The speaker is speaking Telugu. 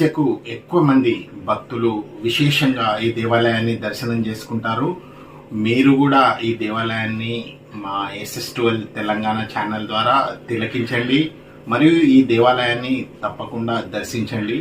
అమావాస్యకు ఎక్కువ మంది భక్తులు విశేషంగా ఈ దేవాలయాన్ని దర్శనం చేసుకుంటారు. మీరు కూడా ఈ దేవాలయాన్ని మా ఎస్ఎస్ ట్వెల్వ్ తెలంగాణ ఛానల్ ద్వారా తిలకించండి మరియు ఈ దేవాలయాన్ని తప్పకుండా దర్శించండి.